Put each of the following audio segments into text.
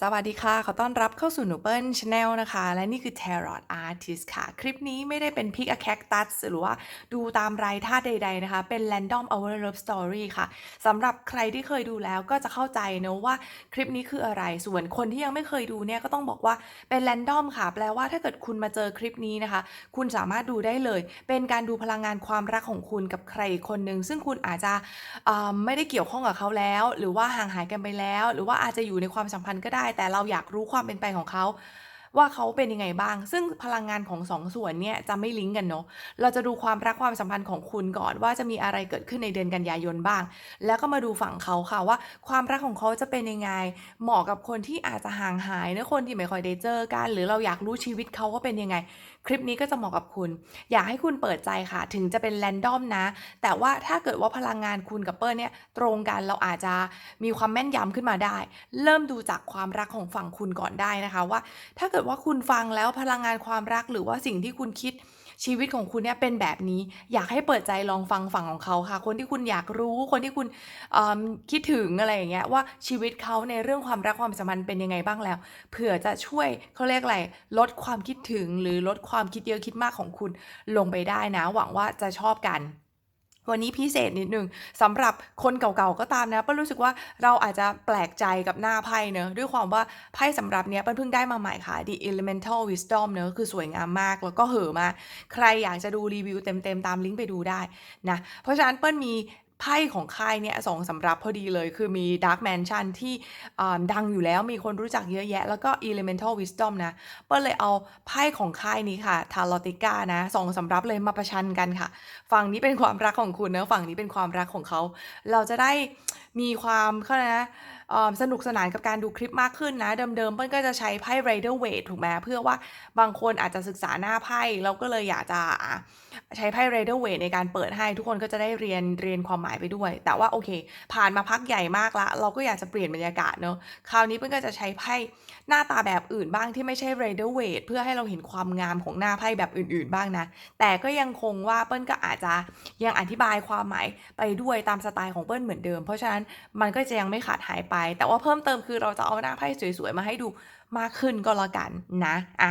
สวัสดีค่ะ ขอต้อนรับเข้าสู่หนูเปิ้ลชาแนลนะคะ และนี่คือ Tarot Artist ค่ะ คลิปนี้ไม่ได้เป็น Pick a Cactus หรือว่าดูตามรายธาใด ๆ นะคะ เป็น Random Our Love Story ค่ะสำหรับใครที่เคยดูแล้วก็จะเข้าใจเนอะว่าคลิปนี้คืออะไร ส่วนคนที่ยังไม่เคยดูเนี่ยก็ต้องบอกว่าเป็น Random ค่ะ แปลว่าถ้าเกิดคุณมาเจอคลิปนี้นะคะ คุณสามารถดูได้เลย เป็นการดูพลังงานความรักของคุณกับใครคนหนึ่งซึ่งคุณอาจจะไม่ได้เกี่ยวข้องกับเขาแล้ว หรือว่าห่างหายกันไปแล้ว หรือว่าอาจจะอยู่ในความสัมพันธ์ก็ได้แต่เราอยากรู้ความเป็นไปของเขา ว่าเขาเป็นยังไงบ้าง ซึ่งพลังงานของสองส่วนเนี่ยจะไม่ลิงก์กันเนาะเราจะดูความรักความสัมพันธ์ของคุณก่อนว่าจะมีอะไรเกิดขึ้นในเดือนกันยายนบ้าง แล้วก็มาดูฝั่งเขาค่ะว่า ความรักของเขาจะเป็นยังไง เหมาะกับคนที่อาจจะห่างหายเนะคนที่ไม่ค่อยได้เจอกัน หรือเราอยากรู้ชีวิตเขาว่าเป็นยังไง คลิปนี้ก็จะเหมาะกับคุณ อยากให้คุณเปิดใจค่ะ ถึงจะเป็นแรนดอมนะ แต่ว่าถ้าเกิดว่าพลังงานคุณกับเปิ้ลเนี่ยตรงกันเราอาจจะมีความแม่นยำขึ้นมาได้ เริ่มดูจากความรักของฝั่งคุณก่อนได้นะคะว่า ถ้าเกิดว่าคุณฟังแล้วพลังงานความรัก หรือว่าสิ่งที่คุณคิดชีวิตของคุณเนี่ยเป็นแบบนี้ อยากให้เปิดใจลองฟังฝั่งของเขาค่ะ คนที่คุณอยากรู้คนที่คุณคิดถึงอะไรอย่างเงี้ยว่าชีวิตเขาในเรื่องความรักความสัมพันธ์เป็นยังไงบ้างแล้วเผื่อจะช่วยเขาเรียกอะไรลดความคิดถึงหรือลดความคิดเยอะคิดมากของคุณลงไปได้นะ หวังว่าจะชอบกัน วันนี้พิเศษนิดนึงสำหรับคนเก่าๆก็ตามนะเป้ลรู้สึกว่าเราอาจจะแปลกใจกับหน้าไพ่เนอะด้วยความว่าไพ่สำหรับเนี้ยเปิ้ลเพิ่งได้มาใหม่ค่ะ The Elemental Wisdom เนอะคือสวยงามมากแล้วก็เหอมา ใครอยากจะดูรีวิวเต็มๆตามลิงก์ไปดูได้นะเพราะฉะนั้นเปิ้ลมี ไพ่ของค่ายเนี่ยสองสำรับพอดีเลย คือมี Dark Mansion ที่อ่าดังอยู่แล้วมีคนรู้จักเยอะแยะ แล้วก็ Elemental Wisdom นะ เปิ้ลเลยเอาไพ่ของค่ายนี้ค่ะทา r o ติก้านะสองสำรับเลยมาประชันกันค่ะ ฝั่งนี้เป็นความรักของคุณนะฝั่งนี้เป็นความรักของเขา เราจะได้มีความเขานะอ่อสนุกสนานกับการดูคลิปมากขึ้นนะ เดิมๆเปิ้ลก็จะใช้ไพ่ Rider Waite ถูกไหมเพื่อว่าบางคนอาจจะศึกษาหน้าไพ่เราก็เลยอยากจะ ใช้ไพ่ Rider Waite ในการเปิดให้ทุกคนก็จะได้เรียนเรียนความหมายไปด้วย แต่ว่าโอเค ผ่านมาพักใหญ่มากละ เราก็อยากจะเปลี่ยนบรรยากาศเนอะคราวนี้เปิ้ลก็จะใช้ไพ่หน้าตาแบบอื่นบ้างที่ไม่ใช่ Rider Waite เพื่อให้เราเห็นความงามของหน้าไพ่แบบอื่น ๆ บ้างนะ แต่ก็ยังคงว่าเปิ้ลก็อาจจะยังอธิบายความหมายไปด้วยตามสไตล์ของเปิ้ลเหมือนเดิม เพราะฉะนั้นมันก็จะยังไม่ขาดหายไป แต่ว่าเพิ่มเติมคือเราจะเอาหน้าไพ่สวยๆมาให้ดูมากขึ้นก็แล้วกันนะอะ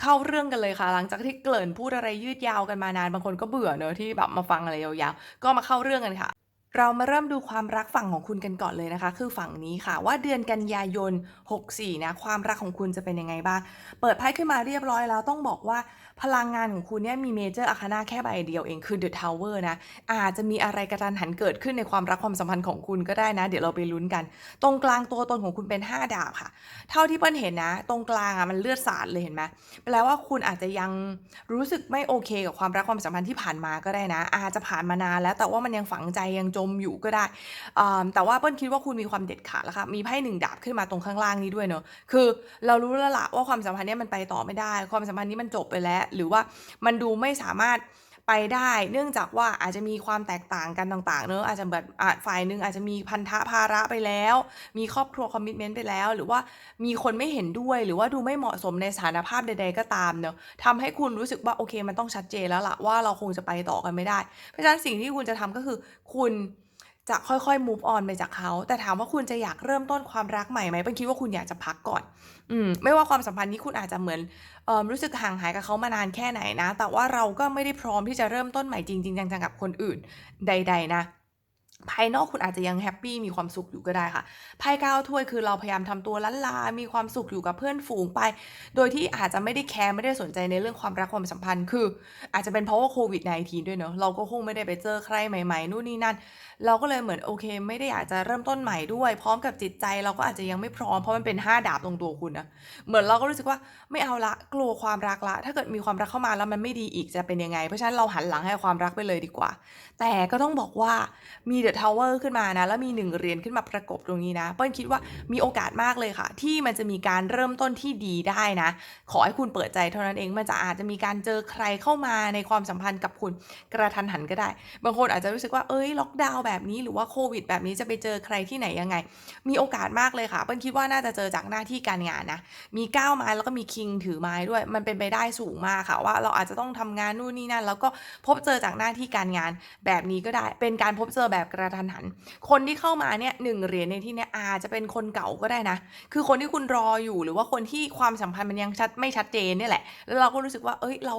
เข้าเรื่องกันเลยค่ะ หลังจากที่เกริ่นพูดอะไรยืดยาวกันมานาน บางคนก็เบื่อเนอะที่แบบมาฟังอะไรยาวๆ ก็มาเข้าเรื่องกันค่ะ เรามาเริ่มดูความรักฝั่งของคุณกันก่อนเลยนะคะ คือฝั่งนี้ค่ะ ว่าเดือนกันยายน 64 นะ ความรักของคุณจะเป็นยังไงบ้าง เปิดไพ่ขึ้นมาเรียบร้อยแล้วต้องบอกว่า พลังงานของคุณเนี่ยมีเมเจอร์อาคานาแค่ใบเดียวเองคือ The Tower นะอาจจะมีอะไรกระทันหันเกิดขึ้นในความรักความสัมพันธ์ของคุณก็ได้นะ เดี๋ยวเราไปลุ้นกัน ตรงกลางตัวตนของคุณเป็น 5 ดาบค่ะ เท่าที่เปิ้ลเห็นนะ ตรงกลางอะมันเลือดสาดเลยเห็นไหมแปลว่าคุณอาจจะยังรู้สึกไม่โอเค กับความรักความสัมพันธ์ที่ผ่านมาก็ได้นะ อาจจะผ่านมานานแล้วแต่ว่ามันยังฝังใจยังจมอยู่ก็ได้อ่าแต่ว่าเปิ้ลคิดว่าคุณมีความเด็ดขาดแล้วค่ะมีไพ่หนึ่งดาบขึ้นมาตรงข้างล่างนี้ด้วยเนอะคือเรารู้แล้วล่ะว่าความสัมพันธ์นี้มันไปต่อไม่ได้ ความสัมพันธ์นี้มันจบไปแล้วหรือว่ามันดูไม่สามารถไปได้ เนื่องจากว่าอาจจะมีความแตกต่างกันต่าง ๆ เนอะอาจจะแบบฝ่ายหนึ่งอาจจะมีพันธะภาระไปแล้ว มีครอบครัวคอมมิชเมนต์ไปแล้ว หรือว่ามีคนไม่เห็นด้วย หรือว่าดูไม่เหมาะสมในสถานภาพใด ๆ ก็ตามเนอะทำให้คุณรู้สึกว่าโอเคมันต้องชัดเจนแล้วล่ะว่าเราคงจะไปต่อกันไม่ได้ เพราะฉะนั้นสิ่งที่คุณจะทำก็คือคุณ จะค่อยๆ move on ไปจากเขา แต่ถามว่าคุณจะอยากเริ่มต้นความรักใหม่ไหมเป็นคิดว่าคุณอยากจะพักก่อน อืม ไม่ว่าความสัมพันธ์นี้คุณอาจจะเหมือนออรู้สึกห่างหายกับเขามานานแค่ไหนนะ แต่ว่าเราก็ไม่ได้พร้อมที่จะเริ่มต้นใหม่จริงๆจังๆกับคนอื่นใด ๆ นะ ภายนอกคุณอาจจะยังแฮปปี้มีความสุขอยู่ก็ได้ค่ะไพ่เก้าถ้วยคือเราพยายามทำตัวล้นลา มีความสุขอยู่กับเพื่อนฝูงไป โดยที่อาจจะไม่ได้แคร์ไม่ได้สนใจในเรื่องความรักความสัมพันธ์ คือ อาจจะเป็นเพราะว่าโควิด -19 ด้วยเนอะเราก็คงไม่ได้ไปเจอใครใหม่ๆนู่นนี่นั่น เราก็เลยเหมือนโอเค ไม่ได้อยากจะเริ่มต้นใหม่ด้วย พร้อมกับจิตใจเราก็อาจจะยังไม่พร้อมเพราะมันเป็นห้าดาบตรงตัวคุณนะเหมือนเราก็รู้สึกว่าไม่เอาละกลัวความรักละ ถ้าเกิดมีความรักเข้ามาแล้วมันไม่ดีอีกจะเป็นยังไง เพราะฉะนั้นเราหันหลังให้ความรักไปเลยดีกว่า แต่ก็ต้องบอกว่ามีเดอะทาวเวอร์ขึ้นมานะ แล้วมีหนึ่งเหรียญขึ้นมาประกบตรงนี้นะ เปิ้ลคิดว่ามีโอกาสมากเลยค่ะ ที่มันจะมีการเริ่มต้นที่ดีได้นะ ขอให้คุณเปิดใจเท่านั้นเอง มันจะอาจจะมีการเจอใครเข้ามาในความสัมพันธ์กับคุณกระทันหันก็ได้ บางคนอาจจะรู้สึกว่า เอ้ย ล็อกดาวน์แบบนี้หรือว่าโควิด แบบนี้จะไปเจอใครที่ไหนยังไง มีโอกาสมากเลยค่ะ เปิ้ลคิดว่าน่าจะเจอจากหน้าที่การงานนะ มีก้าวไม้แล้วก็มีคิงถือไม้ด้วย มันเป็นไปได้สูงมากค่ะ ว่าเราอาจจะต้องทำงานนู่นนี่นั่น แล้วก็พบเจอจากหน้าที่การงานแบบนี้ก็ได้ เป็นการพบเจอแบบกระทันหัน คนที่เข้ามาเนี่ยหนึ่งเหรียญในที่เนี้ยอาจจะเป็นคนเก่าก็ได้นะ คือคนที่คุณรออยู่หรือว่าคนที่ความสัมพันธ์มันยังชัดไม่ชัดเจนเนี่ยแหละ แล้วเราก็รู้สึกว่า เอ้ยเรา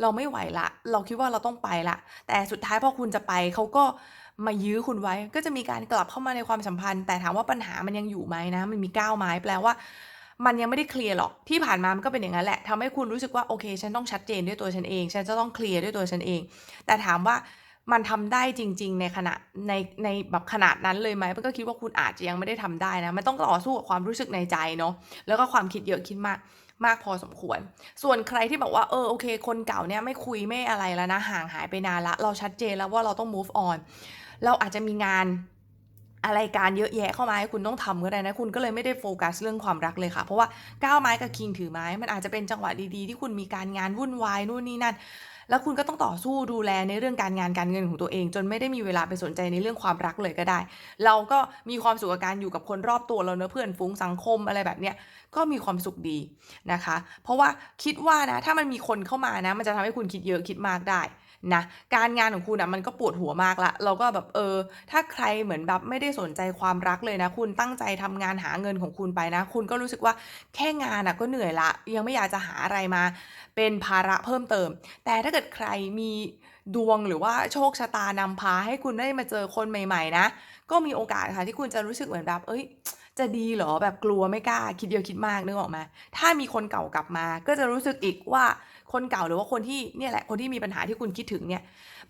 เราไม่ไหวละ เราคิดว่าเราต้องไปละ แต่สุดท้ายพอคุณจะไปเขาก็มายื้อคุณไว้ ก็จะมีการกลับเข้ามาในความสัมพันธ์ แต่ถามว่าปัญหามันยังอยู่ไหมนะ มันมีก้าวไม้แปลว่ามันยังไม่ได้เคลียร์หรอกที่ผ่านมามันก็เป็นอย่างนั้นแหละทำให้คุณรู้สึกว่าโอเค ฉันต้องชัดเจนด้วยตัวฉันเอง ฉันจะต้องเคลียร์ด้วยตัวฉันเอง แต่ถามว่า มันทำได้จริง ๆ ในขณะในในแบบขนาดนั้นเลยไหมมันก็คิดว่าคุณอาจจะยังไม่ได้ทำได้นะมันต้องต่อสู้กับความรู้สึกในใจเนาะแล้วก็ความคิดเยอะคิดมากมากพอสมควร ส่วนใครที่บอกว่าเออโอเค คนเก่าเนี่ยไม่คุยไม่อะไรแล้วนะห่างหายไปนานละ เราชัดเจนแล้วว่าเราต้อง move on เราอาจจะมีงานอะไรการเยอะแยะเข้ามาให้คุณต้องทำก็ได้นะ คุณก็เลยไม่ได้โฟกัสเรื่องความรักเลยค่ะ เพราะว่าก้าวไม้กับคิงถือไม้ มันอาจจะเป็นจังหวะดีๆ ที่คุณมีการงานวุ่นวายนู่นนี่นั่น แล้วคุณก็ต้องต่อสู้ดูแลในเรื่องการงานการเงินของตัวเอง จนไม่ได้มีเวลาไปสนใจในเรื่องความรักเลยก็ได้ เราก็มีความสุขกับการอยู่กับคนรอบตัวเราเนอะเพื่อนฝูงสังคมอะไรแบบเนี้ยก็มีความสุขดีนะคะ เพราะว่าคิดว่านะถ้ามันมีคนเข้ามานะ มันจะทำให้คุณคิดเยอะคิดมากได้ นะการงานของคุณอะมันก็ปวดหัวมากละเราก็แบบเออ ถ้าใครเหมือนแบบไม่ได้สนใจความรักเลยนะ คุณตั้งใจทำงานหาเงินของคุณไปนะ คุณก็รู้สึกว่าแค่งานอะก็เหนื่อยละ ยังไม่อยากจะหาอะไรมา เป็นภาระเพิ่มเติม แต่ถ้าเกิดใครมีดวงหรือว่าโชคชะตานำพาให้คุณได้มาเจอคนใหม่ ๆ นะ ก็มีโอกาสค่ะที่คุณจะรู้สึกเหมือนแบบ เอ้ย จะดีเหรอแบบกลัวไม่กล้า คิดเยอะคิดมากนึกออกไหมถ้ามีคนเก่ากลับมา ก็จะรู้สึกอีกว่า คนเก่าหรือว่าคนที่เนี่ยแหละคนที่มีปัญหาที่คุณคิดถึงเนี่ย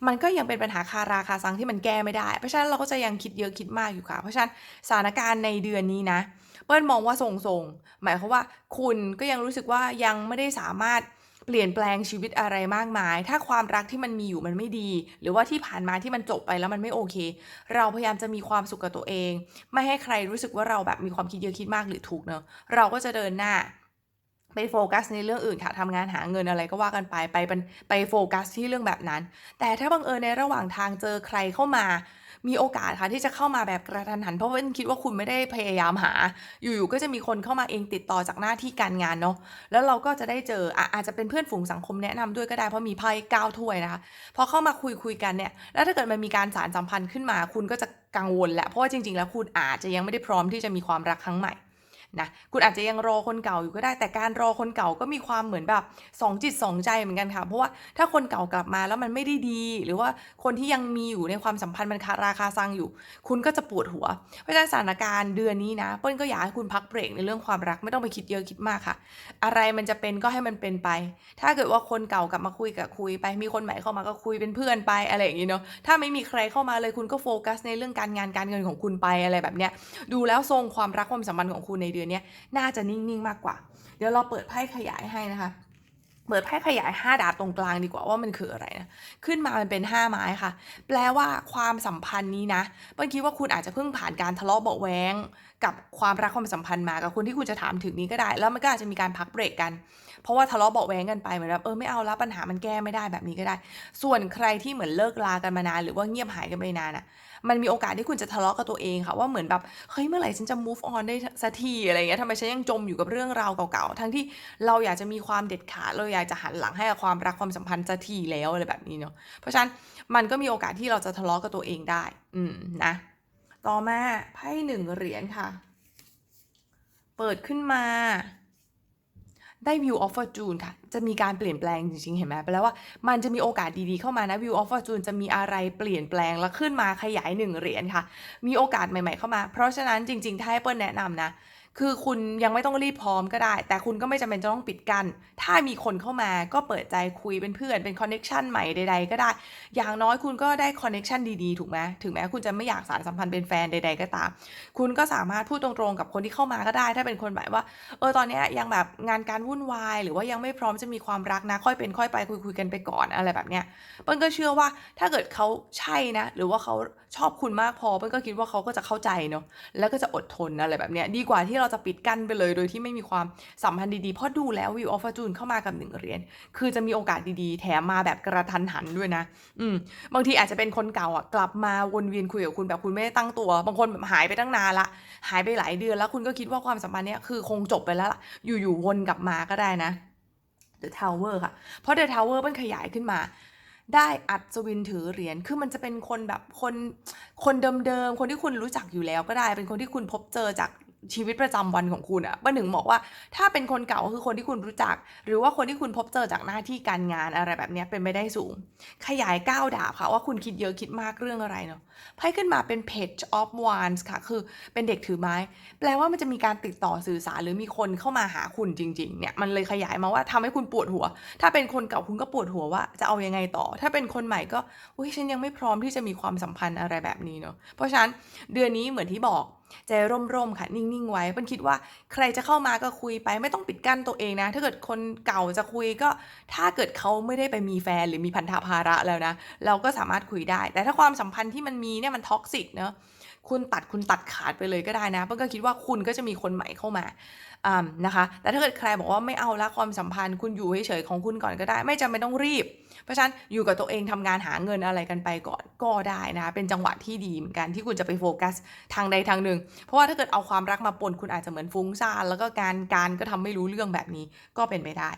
มันก็ยังเป็นปัญหาคาราคาซังที่มันแก้ไม่ได้ เพราะฉะนั้นเราก็จะยังคิดเยอะคิดมากอยู่ค่ะ เพราะฉะนั้นสถานการณ์ในเดือนนี้นะเปิ้ลมองว่าทรงๆหมายความว่าคุณก็ยังรู้สึกว่ายังไม่ได้สามารถเปลี่ยนแปลงชีวิตอะไรมากมาย ถ้าความรักที่มันมีอยู่มันไม่ดี หรือว่าที่ผ่านมาที่มันจบไปแล้วมันไม่โอเค เราพยายามจะมีความสุขกับตัวเอง ไม่ให้ใครรู้สึกว่าเราแบบมีความคิดเยอะคิดมากหรือถูกเนอะเราก็จะเดินหน้า ไปโฟกัสในเรื่องอื่นค่ะทำงานหาเงินอะไรก็ว่ากันไปไปไปไปโฟกัสที่เรื่องแบบนั้น แต่ถ้าบังเอิญในระหว่างทางเจอใครเข้ามา มีโอกาสค่ะที่จะเข้ามาแบบกระทันหัน เพราะว่าคิดว่าคุณไม่ได้พยายามหา อยู่ๆก็จะมีคนเข้ามาเองติดต่อจากหน้าที่การงานเนาะแล้วเราก็จะได้เจอออาจจะเป็นเพื่อนฝูงสังคมแนะนำด้วยก็ได้เพราะมีไพ่ก้าวถ้วยนะคะพอเข้ามาคุยคุยกันเนี่ยแล้วถ้าเกิดมันมีการสารสัมพันธ์ขึ้นมา คุณก็จะกังวลแหละเพราะว่าจริง ๆ แล้วคุณอาจจะยังไม่ได้พร้อมที่จะมีความรักครั้งใหม่ นะคุณอาจจะยังรอคนเก่าอยู่ก็ได้ แต่การรอคนเก่าก็มีความเหมือนแบบสองจิตสองใจเหมือนกันค่ะ เพราะว่าถ้าคนเก่ากลับมาแล้วมันไม่ได้ดี หรือว่าคนที่ยังมีอยู่ในความสัมพันธ์มันคาราคาซังอยู่ คุณก็จะปวดหัว เพราะฉะนั้นสถานการณ์เดือนนี้นะเปิ้ลก็อยากให้คุณพักเบรกในเรื่องความรักไม่ต้องไปคิดเยอะคิดมากค่ะ อะไรมันจะเป็นก็ให้มันเป็นไป ถ้าเกิดว่าคนเก่ากลับมาคุยกับคุยไป มีคนใหม่เข้ามาก็คุยเป็นเพื่อนไปอะไรอย่างนี้เนาะถ้าไม่มีใครเข้ามาเลยคุณก็โฟกัสในเรื่องการงานการเงินของคุณไปอะไรแบบเนี้ยดูแล้วทรงความรักความสัมพันธ์ของคุณในเดือนนี้น่าจะนิ่งๆมากกว่า เดี๋ยวเราเปิดไพ่ขยายให้นะคะเปิดไพ่ขยาย 5 ดาบตรงกลางดีกว่าว่ามันคืออะไรนะ ขึ้นมามันเป็น 5 ไม้ค่ะ แปลว่าความสัมพันธ์นี้นะเปิ้ลคิดว่าคุณอาจจะเพิ่งผ่านการทะเลาะเบาแวงกับความรักความสัมพันธ์มากับคนที่คุณจะถามถึงนี้ก็ได้ แล้วมันก็อาจจะมีการพักเบรกกัน เพราะว่าทะเลาะเบาแวงกันไปเหมือนแบบเออไม่เอาแล้วปัญหามันแก้ไม่ได้แบบนี้ก็ได้ ส่วนใครที่เหมือนเลิกลากันมานานหรือว่าเงียบหายกันไปนานอะ มันมีโอกาสที่คุณจะทะเลาะกับตัวเองค่ะว่าเหมือนแบบเฮ้ยเมื่อไหร่ฉันจะ move on ได้สักทีอะไรเงี้ยทำไมฉันยังจมอยู่กับเรื่องราวเก่าๆ ทั้งที่เราอยากจะมีความเด็ดขาดเราอยากจะหันหลังให้กับความรักความสัมพันธ์สักทีแล้วอะไรแบบนี้เนาะเพราะฉะนั้นมันก็มีโอกาสที่เราจะทะเลาะกับตัวเองได้ อืมนะต่อมาไพ่หนึ่งเหรียญค่ะ เปิดขึ้นมา ได้ view of fortune ค่ะ จะมีการเปลี่ยนแปลงจริงๆ เห็นไหมแปลว่ามันจะมีโอกาสดีๆ เข้ามานะ view of fortune จะมีอะไรเปลี่ยนแปลงแล้วขึ้นมาขยายหนึ่งเหรียญค่ะ มีโอกาสใหม่ๆเข้ามา เพราะฉะนั้นจริงๆ ถ้าให้เปิ้ลแนะนำนะ คือคุณยังไม่ต้องรีบพร้อมก็ได้ แต่คุณก็ไม่จำเป็นจะต้องปิดกัน้นถ้ามีคนเข้ามาก็เปิดใจคุยเป็นเพื่อนเป็นคอนเน็ชันใหม่ใดๆก็ได้ อย่างน้อยคุณก็ได้คอนเน็ชันดีๆ ถูกไหมถึงแม้คุณจะไม่อยากสารสัมพันธ์เป็นแฟนใด ๆ ก็ตาม คุณก็สามารถพูดตรงๆกับคนที่เข้ามาก็ได้ ถ้าเป็นคนแบบว่า เออตอนนี้ยังแบบงานการวุ่นวาย หรือว่ายังไม่พร้อมจะมีความรักนะ ค่อยเป็นค่อยไปคุยคุยๆกันไปก่อนอะไรแบบเนี้ยเปิ้ลก็เชื่อว่าถ้าเกิดเขาใช่นะ หรือว่าเขาชอบคุณมากพอเปิ้ลก็คิดว่าเขาก็จะเข้าใจเนาะแล้วก็จะอดทนอะไรแบบเนี้ยดีกว่าที่เราจะปิดกั้นไปเลย โดยที่ไม่มีความสัมพันธ์ดีๆ เพราะดูแล้ววิวออฟฟอร์จูนเข้ามากับหนึ่งเหรียญคือจะมีโอกาสดีๆ แถมมาแบบกระทันหันด้วยนะ อืมบางทีอาจจะเป็นคนเก่าอะกลับมาวนเวียนคุยกับคุณแบบคุณไม่ได้ตั้งตัว บางคนแบบหายไปตั้งนานละ หายไปหลายเดือนแล้วคุณก็คิดว่าความสัมพันธ์เนี้ยคือคงจบไปแล้วล่ะอยู่ๆวนกลับมาก็ได้นะ The Tower ค่ะ เพราะ The Tower มันขยายขึ้นมา ได้อัศวินถือเหรียญ คือมันจะเป็นคนแบบคนคนเดิมๆ คนที่คุณรู้จักอยู่แล้วก็ได้ เป็นคนที่คุณพบเจอจาก ชีวิตประจำวันของคุณอะป้าหนึ่งบอกว่าถ้าเป็นคนเก่าคือคนที่คุณรู้จัก หรือว่าคนที่คุณพบเจอจากหน้าที่การงานอะไรแบบนี้เป็นไม่ได้สูง ขยายก้าวดาบค่ะว่าคุณคิดเยอะคิดมากเรื่องอะไรเนาะไพ่ขึ้นมาเป็น page of wands ค่ะ คือเป็นเด็กถือไม้ แปลว่ามันจะมีการติดต่อสื่อสารหรือมีคนเข้ามาหาคุณจริงๆเนี่ยมันเลยขยายมาว่าทำให้คุณปวดหัว ถ้าเป็นคนเก่าคุณก็ปวดหัวว่าจะเอายังไงต่อ ถ้าเป็นคนใหม่ก็อุ้ยฉันยังไม่พร้อมที่จะมีความสัมพันธ์อะไรแบบนี้เนาะเพราะฉะนั้นเดือนนี้เหมือนที่บอก ใจร่มๆค่ะนิ่งๆไว้มันคิดว่าใครจะเข้ามาก็คุยไปไม่ต้องปิดกั้นตัวเองนะ ถ้าเกิดคนเก่าจะคุยก็ถ้าเกิดเขาไม่ได้ไปมีแฟนหรือมีพันธภาระแล้วนะ เราก็สามารถคุยได้ แต่ถ้าความสัมพันธ์ที่มันมีเนี่ยมันท็อกซิกเนาะ คุณตัดคุณตัดขาดไปเลยก็ได้นะเปิ้ลก็คิดว่าคุณก็จะมีคนใหม่เข้ามาอ่านะคะ แต่ถ้าเกิดใครบอกว่าไม่เอาละความสัมพันธ์ คุณอยู่เฉยๆของคุณก่อนก็ได้ ไม่จำเป็นต้องรีบ เพราะฉะนั้นอยู่กับตัวเองทำงานหาเงินอะไรกันไปก่อนก็ได้นะคะเป็นจังหวะที่ดีเหมือนกันที่คุณจะไปโฟกัสทางใดทางหนึ่ง เพราะว่าถ้าเกิดเอาความรักมาปนคุณอาจจะเหมือนฟุ้งซ่านแล้วก็การการก็ทำไม่รู้เรื่องแบบนี้ก็เป็นไปได้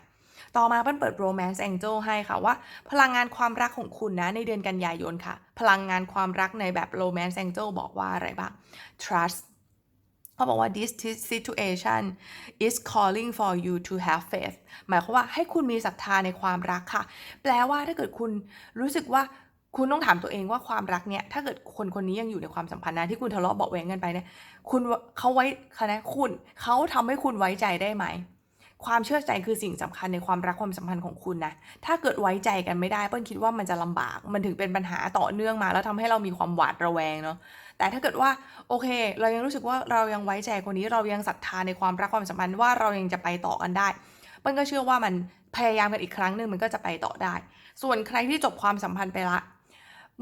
ต่อมาเปิ้ลเปิด romance angel ให้ค่ะว่า พลังงานความรักของคุณนะในเดือนกันยายนค่ะ พลังงานความรักในแบบ romance angel บอกว่าอะไรบ้าง trust เขาบอกว่า this situation is calling for you to have faith หมายความว่าให้คุณมีศรัทธาในความรักค่ะ แปลว่าถ้าเกิดคุณรู้สึกว่าคุณต้องถามตัวเองว่าความรักเนี่ย ถ้าเกิดคนคนนี้ยังอยู่ในความสัมพันธ์นะที่คุณทะเลาะเบาะแวงกันไปเนี่ย คุณเขาไว้คะนนคุณเขาทำให้คุณไว้ใจได้ไหม ความเชื่อใจคือสิ่งสำคัญในความรักความสัมพันธ์ของคุณนะ ถ้าเกิดไว้ใจกันไม่ได้เปิ้ลคิดว่ามันจะลำบาก มันถึงเป็นปัญหาต่อเนื่องมา แล้วทำให้เรามีความหวาดระแวงเนาะ แต่ถ้าเกิดว่าโอเค เรายังรู้สึกว่าเรายังไว้ใจคนนี้ เรายังศรัทธาในความรักความสัมพันธ์ว่าเรายังจะไปต่อกันได้เปิ้ลก็เชื่อว่ามันพยายามกันอีกครั้งหนึ่งมันก็จะไปต่อได้ ส่วนใครที่จบความสัมพันธ์ไปละ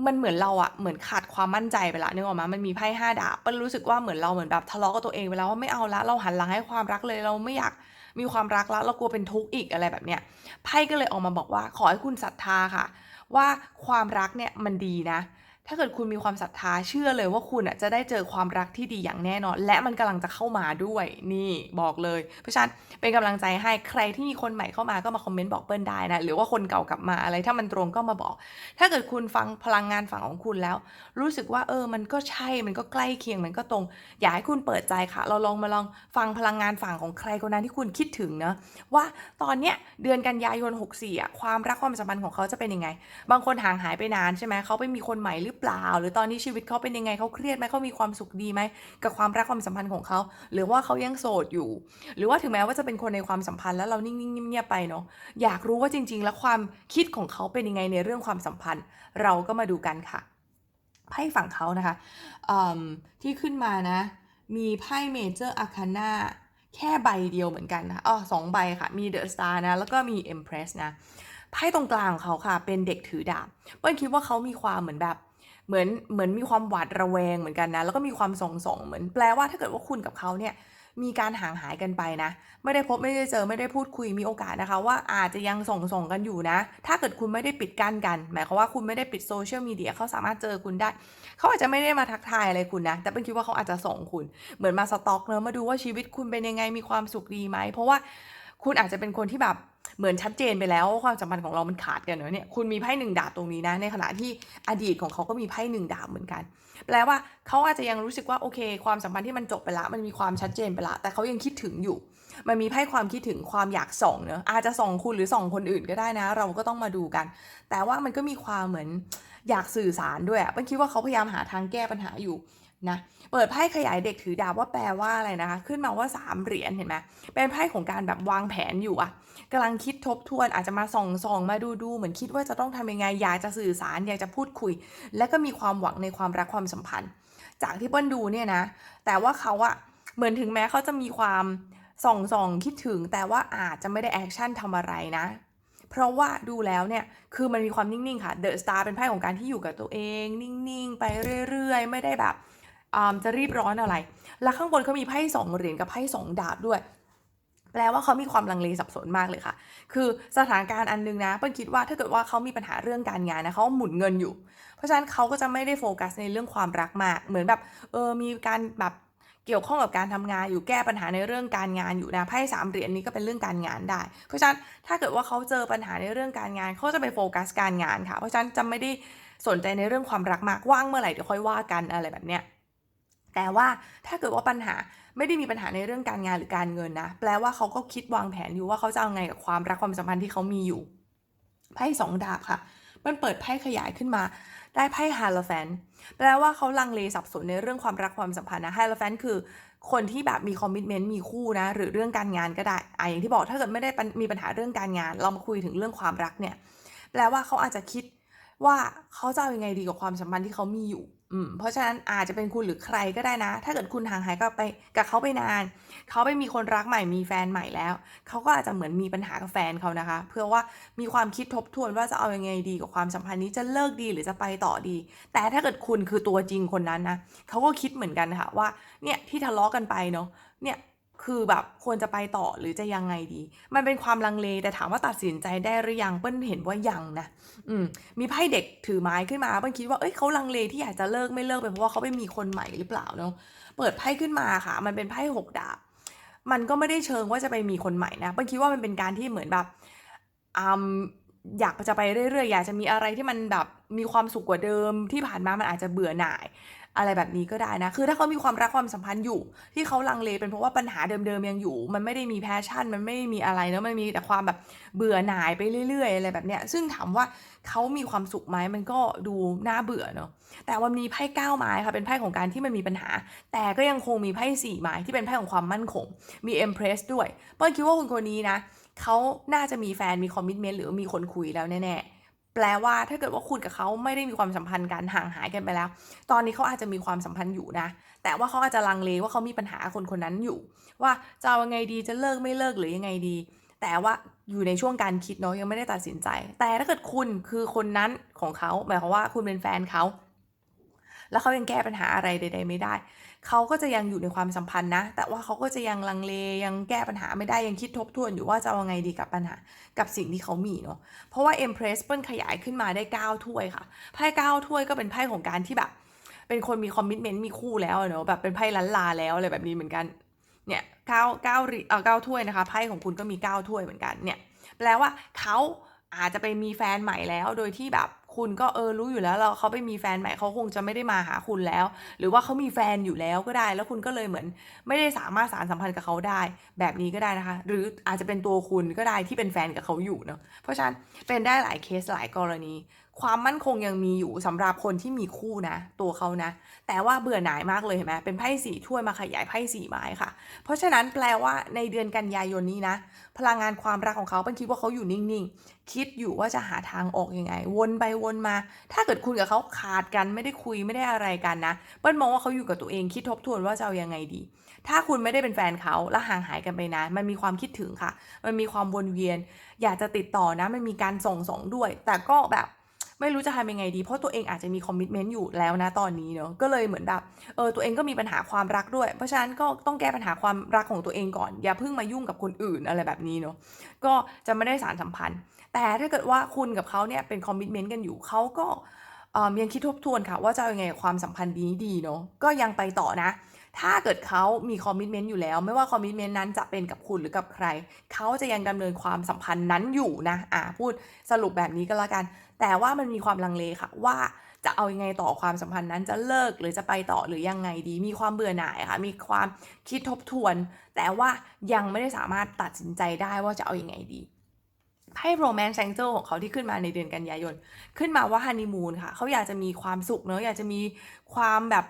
มันเหมือนเราอะเหมือนขาดความมั่นใจไปละนึกออกมามันมีไพ่ห้าดาบเปิ้ลรู้สึกว่าเหมือนเราเหมือนแบบทะเลาะกับตัวเองไปแล้วว่าไม่เอาละเราหันหลังให้ความรักเลยเราไม่อยาก มีความรักแล้วเรากลัวเป็นทุกข์อีกอะไรแบบเนี้ยไพ่ก็เลยออกมาบอกว่าขอให้คุณศรัทธาค่ะ ว่าความรักเนี่ยมันดีนะ ถ้าเกิดคุณมีความศรัทธาเชื่อเลยว่าคุณอะจะได้เจอความรักที่ดีอย่างแน่นอน และมันกำลังจะเข้ามาด้วยนี่บอกเลย เพราะฉะนั้นเป็นกำลังใจให้ใครที่มีคนใหม่เข้ามาก็มาคอมเมนต์บอกเปิ้ลได้นะหรือว่าคนเก่ากลับมาอะไรถ้ามันตรงก็มาบอก ถ้าเกิดคุณฟังพลังงานฝั่งของคุณแล้ว รู้สึกว่าเออมันก็ใช่มันก็ใกล้เคียงมันก็ตรง อยากให้คุณเปิดใจค่ะ เราลองมาลองฟังพลังงานฝั่งของใครคนนั้นที่คุณคิดถึงนะว่าตอนเนี้ยเดือนกันยายน 64อะความรักความสัมพันธ์ของเขาจะเป็นยังไง บางคนห่างหายไปนานใช่ไหมเขาไปมีคนใหม่หรือเปล่า หรือตอนนี้ชีวิตเขาเป็นยังไงเขาเครียดไหมเขามีความสุขดีไหมกับความรักความสัมพันธ์ของเขาหรือว่าเขายังโสดอยู่ หรือว่าถึงแม้ว่าจะเป็นคนในความสัมพันธ์แล้วเรานิ่งๆเงียบๆไปเนาะอยากรู้ว่าจริง ๆ แล้วความคิดของเขาเป็นยังไงในเรื่องความสัมพันธ์ เราก็มาดูกันค่ะไพ่ฝั่งเขานะคะที่ขึ้นมานะ มีไพ่เมเจอร์อาคาน่าแค่ใบเดียวเหมือนกันนะอ๋อสองใบค่ะ มีเดอะสตาร์นะ แล้วก็มีเอ็มเพรสนะ ไพ่ตรงกลางของเขาค่ะ เป็นเด็กถือดาบ เปิ้ลคิดว่าเขามีความเหมือนแบบ เหมือนเหมือนมีความหวาดระแวงเหมือนกันนะ แล้วก็มีความสองสองเหมือนแปลว่าถ้าเกิดว่าคุณกับเขาเนี่ยมีการห่างหายกันไปนะ ไม่ได้พบไม่ได้เจอไม่ได้พูดคุยมีโอกาสนะคะ ว่าอาจจะยังส่งส่งกันอยู่นะ ถ้าเกิดคุณไม่ได้ปิดกั้นกัน หมายความว่าคุณไม่ได้ปิดโซเชียลมีเดียเขาสามารถเจอคุณได้ เขาอาจจะไม่ได้มาทักทายอะไรคุณนะ แต่เป็นคิดว่าเขาอาจจะส่งคุณ เหมือนมาสต็อกเนอะมาดูว่าชีวิตคุณเป็นยังไงมีความสุขดีไหมเพราะว่าคุณอาจจะเป็นคนที่แบบ เหมือนชัดเจนไปแล้วว่าความสัมพันธ์ของเรามันขาดกันเนอะเนี่ยคุณมีไพ่หนึ่งดาบตรงนี้นะ ในขณะที่อดีตของเขาก็มีไพ่หนึ่งดาบเหมือนกัน แปลว่าเขาอาจจะยังรู้สึกว่าโอเค ความสัมพันธ์ที่มันจบไปละมันมีความชัดเจนไปละแต่เขายังคิดถึงอยู่ มันมีไพ่ความคิดถึงความอยากส่องเนอะอาจจะส่องคุณหรือส่องคนอื่นก็ได้นะ เราก็ต้องมาดูกัน แต่ว่ามันก็มีความเหมือนอยากสื่อสารด้วยอะเป็นคิดว่าเขาพยายามหาทางแก้ปัญหาอยู่ นะเปิดไพ่ขยายเด็กถือดาบว่าแปลว่าอะไรนะคะ ขึ้นมาว่าสามเหรียญเห็นไหมเป็นไพ่ของการแบบวางแผนอยู่อะกำลังคิดทบทวนอาจจะมาส่องส่องมาดูดูเหมือนคิดว่าจะต้องทำยังไงอยากจะสื่อสารอยากจะพูดคุย และก็มีความหวังในความรักความสัมพันธ์ จากที่เปิ้ลดูเนี่ยนะ แต่ว่าเขาอะเหมือนถึงแม้เขาจะมีความส่องส่องคิดถึง แต่ว่าอาจจะไม่ได้แอคชั่นทำอะไรนะเพราะว่าดูแล้วเนี่ย คือมันมีความนิ่ง ๆ ค่ะ The Star เป็นไพ่ของการที่อยู่กับตัวเอง นิ่ง ๆ ไปเรื่อย ๆ ไม่ได้แบบ จะรีบร้อนอะไร แล้วข้างบนเขามีไพ่สองเหรียญกับไพ่สองดาบด้วยแปลว่าเขามีความลังเลสับสนมากเลยค่ะ คือสถานการณ์อันนึงนะเปิ้ลคิดว่าถ้าเกิดว่าเขามีปัญหาเรื่องการงานนะเขาหมุนเงินอยู่ เพราะฉะนั้นเขาก็จะไม่ได้โฟกัสในเรื่องความรักมาก เหมือนแบบเออมีการแบบเกี่ยวข้องกับการทำงานอยู่แก้ปัญหาในเรื่องการงานอยู่นะไพ่สามเหรียญนี้ก็เป็นเรื่องการงานได้ เพราะฉะนั้นถ้าเกิดว่าเขาเจอปัญหาในเรื่องการงานเขาจะไปโฟกัสการงานค่ะ เพราะฉะนั้นจะไม่ได้สนใจในเรื่องความรักมากว่างเมื่อไหร่เดี๋ยวค่อยว่ากันอะไรแบบเนี้ย แต่ว่าถ้าเกิดว่าปัญหาไม่ได้มีปัญหาในเรื่องการงานหรือการเงินนะ แปลว่าเขาก็คิดวางแผนอยู่ว่าเขาจะเอาไงกับความรักความสัมพันธ์ที่เขามีอยู่ไพ่สองดาบค่ะ มันเปิดไพ่ขยายขึ้นมา ได้ไพ่ฮาโลแฟนแปลว่าเขาลังเลสับสนในเรื่องความรักความสัมพันธ์นะฮาโลแฟนคือคนที่แบบมีคอมมิชเมนต์มีคู่นะ หรือเรื่องการงานก็ได้อะอย่างที่บอกถ้าเกิดไม่ได้มีปัญหาเรื่องการงาน เรามาคุยถึงเรื่องความรักเนี่ย แปลว่าเขาอาจจะคิดว่าเขาจะเอายังไงดีกับความสัมพันธ์ที่เขามีอยู่ อืมเพราะฉะนั้นอาจจะเป็นคุณหรือใครก็ได้นะ ถ้าเกิดคุณห่างหายกับไปกับเขาไปนาน เขาไปมีคนรักใหม่มีแฟนใหม่แล้ว เขาก็อาจจะเหมือนมีปัญหากับแฟนเขานะคะ เพื่อว่ามีความคิดทบทวนว่าจะเอาอยังไงดีกับความสัมพันธ์นี้จะเลิกดีหรือจะไปต่อดี แต่ถ้าเกิดคุณคือตัวจริงคนนั้นนะเขาก็คิดเหมือนกันค่ะว่าเนี่ยที่ทะเลาะกันไปเนาะเนี่ย คือแบบควรจะไปต่อหรือจะยังไงดี มันเป็นความลังเลแต่ถามว่าตัดสินใจได้หรือยังเปิ้ลเห็นว่ายังนะอืมมีไพ่เด็กถือไม้ขึ้นมาเปิ้ลคิดว่าเอ้ยเขาลังเลที่อยากจะเลิกไม่เลิกเป็นเพราะว่าเขาไปมีคนใหม่หรือเปล่าเนาะเปิดไพ่ขึ้นมาค่ะ มันเป็นไพ่หกดาบมันก็ไม่ได้เชิงว่าจะไปมีคนใหม่นะเปิ้ลคิดว่ามันเป็นการที่เหมือนแบบอืมอยากจะไปเรื่อยๆอยากจะมีอะไรที่มันแบบมีความสุขกว่าเดิมที่ผ่านมามันอาจจะเบื่อหน่าย อะไรแบบนี้ก็ได้นะ คือถ้าเขามีความรักความสัมพันธ์อยู่ ที่เขาลังเลเป็นเพราะว่าปัญหาเดิมๆยังอยู่ มันไม่ได้มีแพชชั่น มันไม่ได้มีอะไรเนอะมันมีแต่ความแบบเบื่อหน่ายไปเรื่อย ๆ อะไรแบบเนี้ย ซึ่งถามว่าเขามีความสุขไหมมันก็ดูน่าเบื่อเนอะแต่วันนี้ไพ่เก้าไม้ค่ะเป็นไพ่ของการที่มันมีปัญหา แต่ก็ยังคงมีไพ่สี่ไม้ที่เป็นไพ่ของความมั่นคง มีเอ็มเพรสด้วยเปิ้ลคิดว่าคนคนนี้นะเขาน่าจะมีแฟนมีคอมมิชเมนต์หรือมีคนคุยแล้วแน่ๆ แปลว่าถ้าเกิดว่าคุณกับเขาไม่ได้มีความสัมพันธ์กันห่างหายกันไปแล้ว ตอนนี้เขาอาจจะมีความสัมพันธ์อยู่นะ แต่ว่าเขาอาจจะลังเลว่าเขามีปัญหาคนคนนั้นอยู่ ว่าจะเอายังไงดีจะเลิกไม่เลิกหรือยังไงดี แต่ว่าอยู่ในช่วงการคิดเนาะยังไม่ได้ตัดสินใจ แต่ถ้าเกิดคุณคือคนนั้นของเขาหมายความว่าคุณเป็นแฟนเขา แล้วเขายังแก้ปัญหาอะไรใด ๆ ไม่ได้ เขาก็จะยังอยู่ในความสัมพันธ์นะ แต่ว่าเขาก็จะยังลังเลยังแก้ปัญหาไม่ได้ยังคิดทบทวนอยู่ว่าจะเอาไงดีกับปัญหากับสิ่งที่เขามีเนาะเพราะว่า Empress เปิ้ลขยายขึ้นมาได้9ถ้วยค่ะไพ่9ถ้วยก็เป็นไพ่ของการที่แบบ เป็นคนมีคอมมิชเมนต์มีคู่แล้วเนาะแบบเป็นไพ่ลันลาแล้วอะไรแบบนี้เหมือนกันเนี่ยเก้าเก้าเอ่อเก้าถ้วยนะคะไพ่ของคุณก็มี9ถ้วยเหมือนกันเนี่ยแปลว่าเขาอาจจะไปมีแฟนใหม่แล้วโดยที่แบบคุณก็เออรู้อยู่แล้วเราเขาไปมีแฟนใหม่เขาคงจะไม่ได้มาหาคุณแล้ว หรือว่าเขามีแฟนอยู่แล้วก็ได้ แล้วคุณก็เลยเหมือน ไม่ได้สามารถสารสัมพันธ์กับเขาได้ แบบนี้ก็ได้นะคะ หรืออาจจะเป็นตัวคุณก็ได้ที่เป็นแฟนกับเขาอยู่เนาะเพราะฉะนั้นเป็นได้หลายเคสหลายกรณี ความมั่นคงยังมีอยู่สำหรับคนที่มีคู่นะ ตัวเขานะ แต่ว่าเบื่อหน่ายมากเลยเห็นไหมเป็นไพ่สี่ถ้วยมาขยายไพ่สี่ไม้ค่ะ เพราะฉะนั้นแปลว่าในเดือนกันยายนนี้นะ พลังงานความรักของเขาเป็นคิดว่าเขาอยู่นิ่งๆ คิดอยู่ว่าจะหาทางออกยังไง วนไปวนมา ถ้าเกิดคุณกับเขาขาดกันไม่ได้คุยไม่ได้อะไรกันนะเปิ้ลมองว่าเขาอยู่กับตัวเองคิดทบทวนว่าจะเอายังไงดี ถ้าคุณไม่ได้เป็นแฟนเขาแล้วห่างหายกันไปนานมันมีความคิดถึงค่ะ มันมีความวนเวียน อยากจะติดต่อนะ มันมีการส่งสองด้วย แต่ก็แบบ ไม่รู้จะทำยังไงดี เพราะตัวเองอาจจะมีคอมมิชเมนต์อยู่แล้วนะตอนนี้เนอะก็เลยเหมือนแบบเออตัวเองก็มีปัญหาความรักด้วย เพราะฉะนั้นก็ต้องแก้ปัญหาความรักของตัวเองก่อน อย่าเพิ่งมายุ่งกับคนอื่นอะไรแบบนี้เนอะก็จะไม่ได้สารสัมพันธ์ แต่ถ้าเกิดว่าคุณกับเขาเนี่ยเป็นคอมมิชเมนต์กันอยู่เขาก็เออยังคิดทบทวนค่ะว่าจะยังไงกับความสัมพันธ์นี้ดีเนาะก็ยังไปต่อนะ ถ้าเกิดเขามีคอมมิชเมนต์อยู่แล้ว ไม่ว่าคอมมิชเมนต์นั้นจะเป็นกับคุณหรือกับใคร เขาจะยังดำเนินความสัมพันธ์นั้นอยู่นะอ่าพูดสรุปแบบนี้ก็แล้วกัน แต่ว่ามันมีความลังเลค่ะว่าจะเอายังไงต่อความสัมพันธ์นั้นจะเลิกหรือจะไปต่อหรือยังไงดี มีความเบื่อหน่ายค่ะ มีความคิดทบทวน แต่ว่ายังไม่ได้สามารถตัดสินใจได้ว่าจะเอาอยัางไงดีไพ่โรแมนต์แซงเจอของเขาที่ขึ้นมาในเดือนกันยายน ขึ้นมาว่าฮันนีมูนค่ะ เขาอยากจะมีความสุขเนอะอยากจะมีความแบบ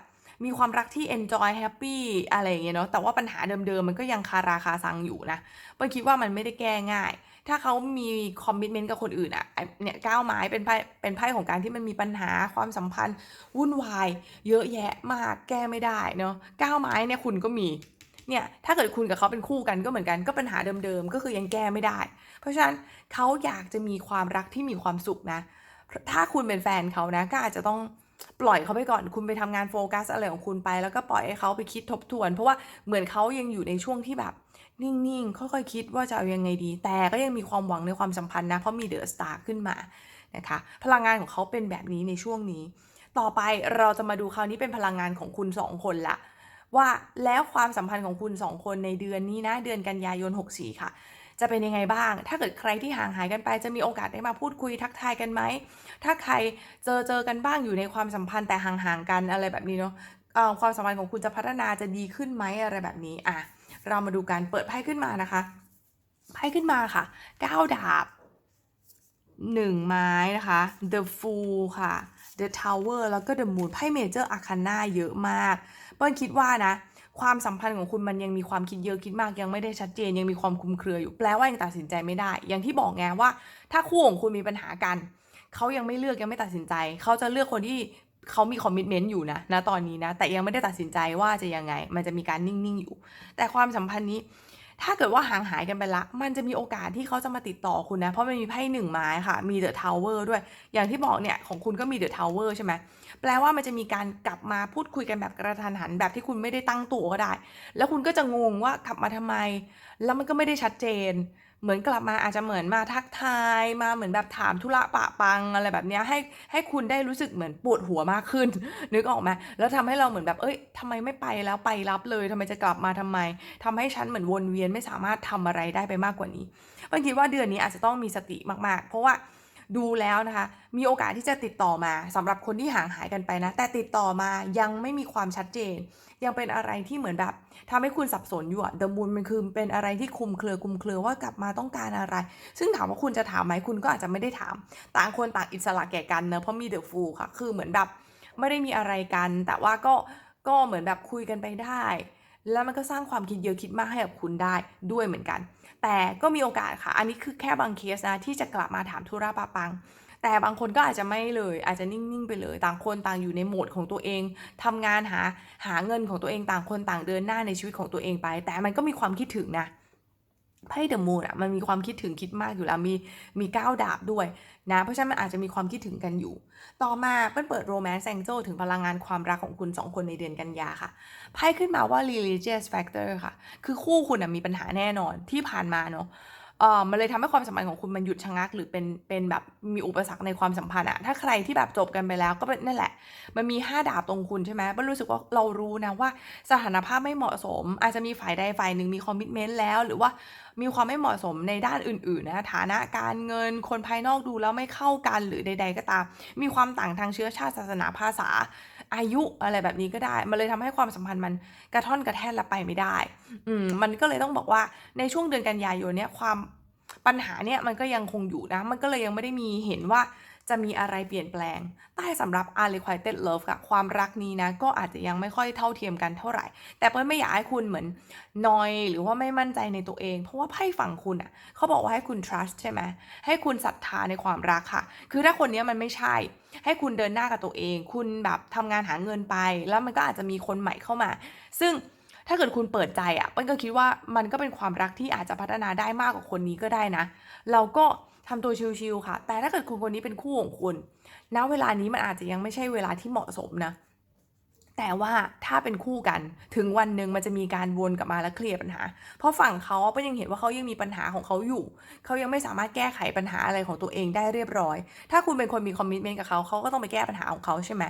มีความรักที่ enjoy happy อะไรอย่างเงี้ยเนาะแต่ว่าปัญหาเดิมๆ มันก็ยังคาราคาซังอยู่นะเปิ้ลคิดว่ามันไม่ได้แก้ง่าย ถ้าเขามีคอมมิชเมนต์กับคนอื่นอะเนี่ยก้าวไม้เป็นไพ่เป็นไพ่ของการที่มันมีปัญหาความสัมพันธ์ วุ่นวาย เยอะแยะมากแก้ไม่ได้เนาะก้าวไม้เนี่ยคุณก็มีเนี่ยถ้าเกิดคุณกับเขาเป็นคู่กันก็เหมือนกันก็ปัญหาเดิมๆก็คือยังแก้ไม่ได้ เพราะฉะนั้นเขาอยากจะมีความรักที่มีความสุขนะ ถ้าคุณเป็นแฟนเขานะก็อาจจะต้องปล่อยเขาไปก่อน คุณไปทำงานโฟกัสอะไรของคุณไป แล้วก็ปล่อยให้เขาไปคิดทบทวน เพราะว่าเหมือนเขายังอยู่ในช่วงที่แบบ นิ่งๆ ค่อยๆ คิดว่าจะเอายังไงดี แต่ก็ยังมีความหวังในความสัมพันธ์นะ เพราะมีเดอะสตาร์ขึ้นมานะคะ พลังงานของเขาเป็นแบบนี้ในช่วงนี้ ต่อไปเราจะมาดูคราวนี้เป็นพลังงานของคุณสองคนละ ว่าแล้วความสัมพันธ์ของคุณสองคนในเดือนนี้นะ เดือนกันยายน 64 ค่ะ จะเป็นยังไงบ้าง ถ้าเกิดใครที่ห่างหายกันไปจะมีโอกาสได้มาพูดคุยทักทายกันไหม ถ้าใครเจอเจอกันบ้างอยู่ในความสัมพันธ์แต่ห่างๆกันอะไรแบบนี้เนาะความสัมพันธ์ของคุณจะพัฒนาจะดีขึ้นไหมอะไรแบบนี้อะ เรามาดูการเปิดไพ่ขึ้นมานะคะ ไพ่ขึ้นมาค่ะ9ดาบ1ไม้นะคะ The Fool ค่ะ The Tower แล้วก็ The Moon ไพ่ Major Arcana เยอะมาก เปิ้ลคิดว่านะ ความสัมพันธ์ของคุณมันยังมีความคิดเยอะคิดมาก ยังไม่ได้ชัดเจนยังมีความคลุมเครืออยู่ แปลว่ายังตัดสินใจไม่ได้ อย่างที่บอกไงว่า ถ้าคู่ของคุณมีปัญหากัน เขายังไม่เลือกยังไม่ตัดสินใจ เขาจะเลือกคนที่ เขามีคอมมิชเมนต์อยู่นะณตอนนี้นะ แต่ยังไม่ได้ตัดสินใจว่าจะยังไง มันจะมีการนิ่ง ๆ อยู่ แต่ความสัมพันธ์นี้ ถ้าเกิดว่าห่างหายกันไปละ มันจะมีโอกาสที่เขาจะมาติดต่อคุณนะ เพราะมันมีไพ่หนึ่งไม้ค่ะ มีเดอะทาวเวอร์ด้วย อย่างที่บอกเนี่ย ของคุณก็มีเดอะทาวเวอร์ใช่ไหมแปลว่ามันจะมีการกลับมาพูดคุยกันแบบกระทันหันแบบที่คุณไม่ได้ตั้งตัวก็ได้ แล้วคุณก็จะงงว่ากลับมาทำไม แล้วมันก็ไม่ได้ชัดเจน เหมือนกลับมาอาจจะเหมือนมาทักทายมาเหมือนแบบถามธุระปะปังอะไรแบบนี้ให้ให้คุณได้รู้สึกเหมือนปวดหัวมากขึ้น นึกออกไหมแล้วทำให้เราเหมือนแบบเอ้ยทำไมไม่ไปแล้วไปรับเลยทำไมจะกลับมาทำไมทำให้ฉันเหมือนวนเวียนไม่สามารถทำอะไรได้ไปมากกว่านี้เปิ้ลคิดว่าเดือนนี้อาจจะต้องมีสติมากๆ เพราะว่าดูแล้วนะคะ มีโอกาสที่จะติดต่อมาสำหรับคนที่ห่างหายกันไปนะ แต่ติดต่อมายังไม่มีความชัดเจน ยังเป็นอะไรที่เหมือนแบบทำให้คุณสับสนอยู่อะเดอะมูนมันคือเป็นอะไรที่คลุมเครือคลุมเครือว่ากลับมาต้องการอะไร ซึ่งถามว่าคุณจะถามไหมคุณก็อาจจะไม่ได้ถาม ต่างคนต่างอิสระแก่กันเนอะเพราะมีเดอะฟูค่ะ คือเหมือนแบบไม่ได้มีอะไรกัน แต่ว่าก็ก็เหมือนแบบคุยกันไปได้ แล้วมันก็สร้างความคิดเยอะคิดมากให้กับคุณได้ด้วยเหมือนกัน แต่ก็มีโอกาสค่ะ อันนี้คือแค่บางเคสนะที่จะกลับมาถามธุระปาปัง แต่บางคนก็อาจจะไม่เลย อาจจะนิ่ง ๆ ไปเลย ต่างคนต่างอยู่ในโหมดของตัวเองทำงานหาหาเงินของตัวเองต่างคนต่างเดินหน้าในชีวิตของตัวเองไป แต่มันก็มีความคิดถึงนะไพ่เดอะมูนอะมันมีความคิดถึงคิดมากอยู่แล้วมีมีก้าวดาบด้วยนะเพราะฉะนั้นมันอาจจะมีความคิดถึงกันอยู่ ต่อมาเปิ้ลเปิดโรแมนต์แองเจิลถึงพลังงานความรักของคุณสองคนในเดือนกันยาค่ะไพ่ขึ้นมาว่า religious factor ค่ะ คือคู่คุณมีปัญหาแน่นอนที่ผ่านมาเนาะ เออมันเลยทำให้ความสัมพันธ์ของคุณมันหยุดชะงัก หรือเป็นเป็นแบบมีอุปสรรคในความสัมพันธ์อะถ้าใครที่แบบจบกันไปแล้วก็เป็นนั่นแหละ มันมี 5 ดาบตรงคุณใช่ไหมมันรู้สึกว่าเรารู้นะว่าสถานภาพไม่เหมาะสม อาจจะมีฝ่ายใดฝ่ายหนึ่งมีคอมมิชเมนต์แล้ว หรือว่ามีความไม่เหมาะสมในด้านอื่นๆนะฐานะการเงินคนภายนอกดูแล้วไม่เข้ากันหรือใด ๆ ก็ตาม มีความต่างทางเชื้อชาติศาสนาภาษา อายุอะไรแบบนี้ก็ได้ มันเลยทำให้ความสัมพันธ์มันกระท่อนกระแท่นและไปไม่ได้ อืมมันก็เลยต้องบอกว่าในช่วงเดือนกันยายนเนี่ยความปัญหาเนี่ยมันก็ยังคงอยู่นะ มันก็เลยยังไม่ได้มีเห็นว่า จะมีอะไรเปลี่ยนแปลง ใต้สำหรับ unrequited love ค่ะ ความรักนี้นะก็อาจจะยังไม่ค่อยเท่าเทียมกันเท่าไหร่ แต่เปิ้ลไม่อยากให้คุณเหมือนนอยหรือว่าไม่มั่นใจในตัวเอง เพราะว่าไพ่ฝั่งคุณอะเขาบอกว่าให้คุณ trust ใช่ไหมให้คุณศรัทธาในความรักค่ะ คือถ้าคนนี้มันไม่ใช่ ให้คุณเดินหน้ากับตัวเอง คุณแบบทำงานหาเงินไป แล้วมันก็อาจจะมีคนใหม่เข้ามา ซึ่งถ้าเกิดคุณเปิดใจอะเปิ้ลก็คิดว่ามันก็เป็นความรักที่อาจจะพัฒนาได้มากกว่าคนนี้ก็ได้นะ เราก็ ทำตัวชิลๆค่ะ แต่ถ้าเกิดคุณคนนี้เป็นคู่ของคุณ ณ เวลานี้มันอาจจะยังไม่ใช่เวลาที่เหมาะสมนะ แต่ว่าถ้าเป็นคู่กัน ถึงวันหนึ่งมันจะมีการวนกลับมาแล้วเคลียร์ปัญหา เพราะฝั่งเขาก็ยังเห็นว่าเขายังมีปัญหาของเขาอยู่ เขายังไม่สามารถแก้ไขปัญหาอะไรของตัวเองได้เรียบร้อย ถ้าคุณเป็นคนมีคอมมิชเมนต์กับเขา เขาก็ต้องไปแก้ปัญหาของเขาใช่ไหม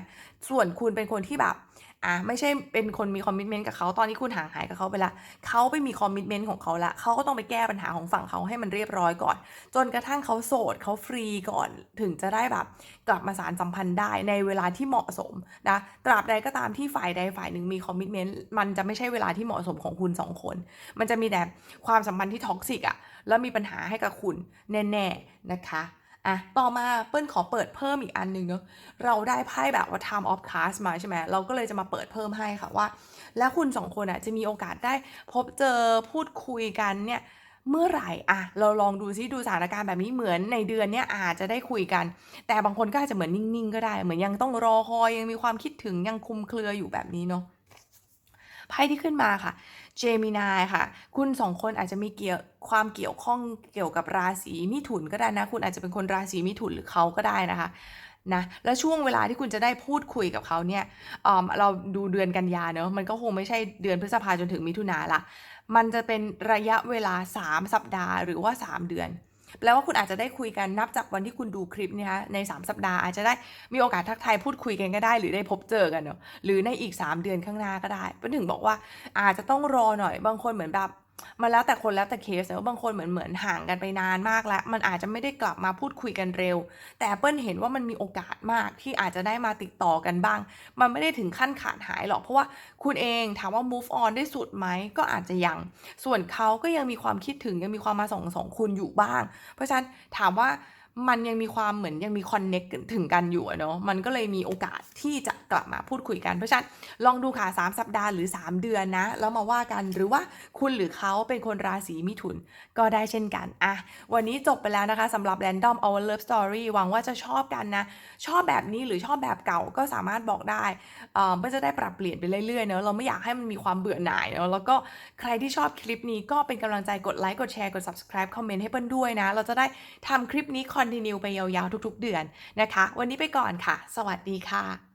ส่วนคุณเป็นคนที่แบบ อะไม่ใช่เป็นคนมีคอมมิชเมนต์กับเขาตอนนี้คุณห่างหายกับเขาไปละเขาไปมีคอมมิชเมนต์ของเขาละเขาก็ต้องไปแก้ปัญหาของฝั่งเขาให้มันเรียบร้อยก่อน จนกระทั่งเขาโสดเขาฟรีก่อนถึงจะได้แบบ กลับมาสารสัมพันธ์ได้ในเวลาที่เหมาะสมนะตราบใดก็ตามที่ฝ่ายใดฝ่ายหนึ่งมีคอมมิชเมนต์มันจะไม่ใช่เวลาที่เหมาะสมของคุณสองคน มันจะมีแต่ความสัมพันธ์ที่ท็อกซิกอะแล้วมีปัญหาให้กับคุณแน่ๆนะคะ อะต่อมาเปิ้ลขอเปิดเพิ่มอีกอันหนึ่งเนาะเราได้ไพ่แบบว่า time of cast มาใช่ไหมเราก็เลยจะมาเปิดเพิ่มให้ค่ะว่า แล้วคุณสองคนอะจะมีโอกาสได้พบเจอพูดคุยกันเนี่ยเมื่อไหร่อะเราลองดูซิดูสถานการณ์แบบนี้เหมือนในเดือนเนี้ยอาจจะได้คุยกัน แต่บางคนก็อาจจะเหมือนนิ่งๆก็ได้ เหมือนยังต้องรอคอยยังมีความคิดถึงยังคุมเครืออยู่แบบนี้เนาะไพ่ที่ขึ้นมาค่ะ เจมินายค่ะ คุณสองคนอาจจะมีเกี่ยวความเกี่ยวข้องเกี่ยวกับราศีมิถุนก็ได้นะ คุณอาจจะเป็นคนราศีมิถุนหรือเขาก็ได้นะคะนะแล้วช่วงเวลาที่คุณจะได้พูดคุยกับเขาเนี่ยเอ่อเราดูเดือนกันยาเนอะมันก็คงไม่ใช่เดือนพฤษภาจนถึงมิถุนาละมันจะเป็นระยะเวลา 3 สัปดาห์หรือว่า 3 เดือน แปลว่าคุณอาจจะได้คุยกันนับจากวันที่คุณดูคลิปนะคะใน 3 สัปดาห์อาจจะได้มีโอกาสทักทายพูดคุยกันก็ได้ หรือได้พบเจอกันเนาะหรือในอีก 3 เดือนข้างหน้าก็ได้เป็นถึงบอกว่าอาจจะต้องรอหน่อยบางคนเหมือนแบบ มันแล้วแต่คนแล้วแต่เคสแต่ว่าบางคนเหมือนเหมือนห่างกันไปนานมากแล้ว มันอาจจะไม่ได้กลับมาพูดคุยกันเร็ว แต่เปิ้ลเห็นว่ามันมีโอกาสมากที่อาจจะได้มาติดต่อกันบ้าง มันไม่ได้ถึงขั้นขาดหายหรอก เพราะว่าคุณเองถามว่า move on ได้สุดไหมก็อาจจะยัง ส่วนเขาก็ยังมีความคิดถึงยังมีความมาส่งสองคุณอยู่บ้าง เพราะฉะนั้นถามว่า มันยังมีความเหมือนยังมีคอนเน็กถึงกันอยู่เนาะมันก็เลยมีโอกาสที่จะกลับมาพูดคุยกัน เพราะฉะนั้นลองดูค่ะ 3 สัปดาห์หรือ 3 เดือนนะ แล้วมาว่ากันหรือว่าคุณหรือเขาเป็นคนราศีมิถุนก็ได้เช่นกันอะวันนี้จบไปแล้วนะคะสำหรับ Random Our Love Story หวังว่าจะชอบกันนะ ชอบแบบนี้หรือชอบแบบเก่าก็สามารถบอกได้เอ่อนจะได้ปรับเปลี่ยนไปเรื่อยๆเนอะเราไม่อยากให้มันมีความเบื่อหน่ายเนอะแล้วก็ใครที่ชอบคลิปนี้ก็เป็นกำลังใจกดไลค์กดแชร์กด subscribe คอมเมนต์ให้เปิ้ลด้วยนะ เราจะได้ทำคลิปนี้คอน continue ไปยาวๆทุกๆ เดือนนะคะ วันนี้ไปก่อนค่ะ สวัสดีค่ะ